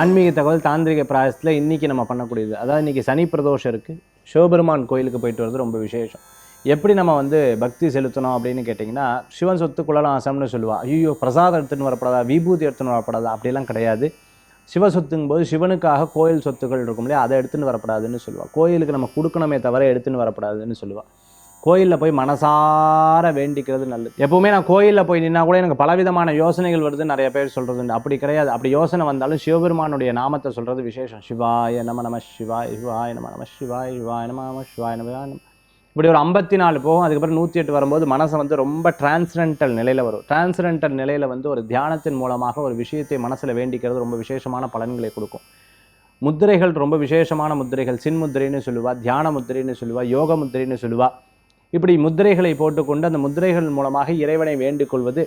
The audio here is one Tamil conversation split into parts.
ஆன்மீக தகவல் தாந்திரிக பிராயசத்தில் இன்றைக்கி நம்ம பண்ணக்கூடியது. அதாவது இன்றைக்கி சனி பிரதோஷம் இருக்குது சிவபெருமான் கோயிலுக்கு போயிட்டு வர்றது ரொம்ப விசேஷம். எப்படி நம்ம வந்து பக்தி செலுத்தணும் அப்படின்னு கேட்டிங்கன்னா சிவன் சொத்து குலலாசம்னு சொல்லுவா. ஐயோ பிரசாதம் எடுத்துன்னு வரப்படாதா? விபூதி எடுத்துன்னு வரப்படாதா? அப்படிலாம் கிடையாது. சிவ சொத்துங்கும் போது சிவனுக்காக கோயில் சொத்துக்கள் இருக்கும் இல்லையா? அதை எடுத்துன்னு வரப்படாதுன்னு சொல்லுவாள் கோயிலுக்கு நம்ம கொடுக்கணுமே தவிர எடுத்துன்னு வரப்படாதுன்னு சொல்லுவாள் கோயிலில் போய் மனசார வேண்டிக்கிறது நல்லது. எப்பவுமே நான் கோயிலில் போய் நின்னா கூட எனக்கு பலவிதமான யோசனைகள் வருது. நிறைய பேர் சொல்கிறது உண்டு. அப்படி கிடையாது. அப்படி யோசனை வந்தாலும் சிவபெருமானுடைய நாமத்தை சொல்கிறது விசேஷம். சிவாய நம நம சிவாய் சிவாய் நம நம சிவாய் சிவாய் நம நம சிவாய் நம இப்படி ஒரு ஐம்பத்தி நாலு போகும் அதுக்கப்புறம் நூற்றி எட்டு வரும்போது மனசை வந்து ரொம்ப டிரான்ஸ்ரென்டல் நிலையில் வரும். டிரான்ஸ்ரென்டல் நிலையில் வந்து ஒரு தியானத்தின் மூலமாக ஒரு விஷயத்தை மனசில் வேண்டிக்கிறது ரொம்ப விசேஷமான பலன்களை கொடுக்கும். முத்திரைகள் ரொம்ப விசேஷமான முத்திரைகள். சின்முத்திரைன்னு சொல்லுவா தியான முத்திரைன்னு சொல்லுவா யோக முத்திரைன்னு சொல்லுவா. இப்படி முத்திரைகளை போட்டுக்கொண்டு அந்த முத்திரைகள் மூலமாக இறைவனை வேண்டிக்கொள்வது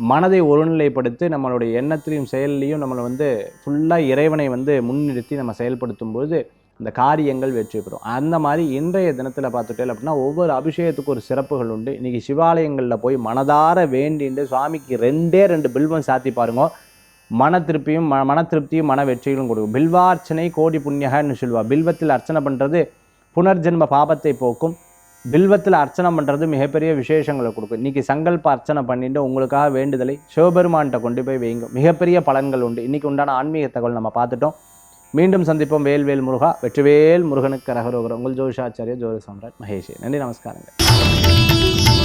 மனதை ஒருநிலைப்படுத்தி நம்மளுடைய எண்ணத்திலையும் செயல்லையும் நம்மளை வந்து ஃபுல்லாக இறைவனை வந்து முன்னிறுத்தி நம்ம செயல்படுத்தும் போது இந்த காரியங்கள் வெற்றி பெறும். அந்த மாதிரி இன்றைய தினத்தில் பார்த்துட்டேன் அப்படின்னா ஒவ்வொரு அபிஷேகத்துக்கும் ஒரு சிறப்புகள் உண்டு. இன்றைக்கி சிவாலயங்களில் போய் மனதார வேண்டிண்டு சுவாமிக்கு ரெண்டே ரெண்டு பில்வம் சாத்தி பாருங்க. மன திருப்தியும் ம மன திருப்தியும் மன வெற்றிகளும் கொடுக்கும். பில்வார்ச்சனை கோடி புண்ணியகன்னு சொல்லுவாள் பில்வத்தில் அர்ச்சனை பண்ணுறது புனர்ஜென்ம பாபத்தை போக்கும். பில்வத்தில் அர்ச்சனை பண்ணுறது மிகப்பெரிய விசேஷங்களை கொடுக்கும். இன்றைக்கி சங்கல்ப அர்ச்சனை பண்ணிட்டு உங்களுக்காக வேண்டுதலை சிவபெருமான்கிட்ட கொண்டு போய் வைங்க. மிகப்பெரிய பலன்கள் உண்டு. இன்றைக்கி உண்டான ஆன்மீக தகவல் நம்ம பார்த்துட்டோம். மீண்டும் சந்திப்போம். வேல்வேல் முருகா வெற்றிவேல் முருகனுக்கு ரகரோகர் உங்கள் ஜோஷாச்சாரிய ஜோதி சம்ராட் மகேஷ். நன்றி நமஸ்காரங்கள்.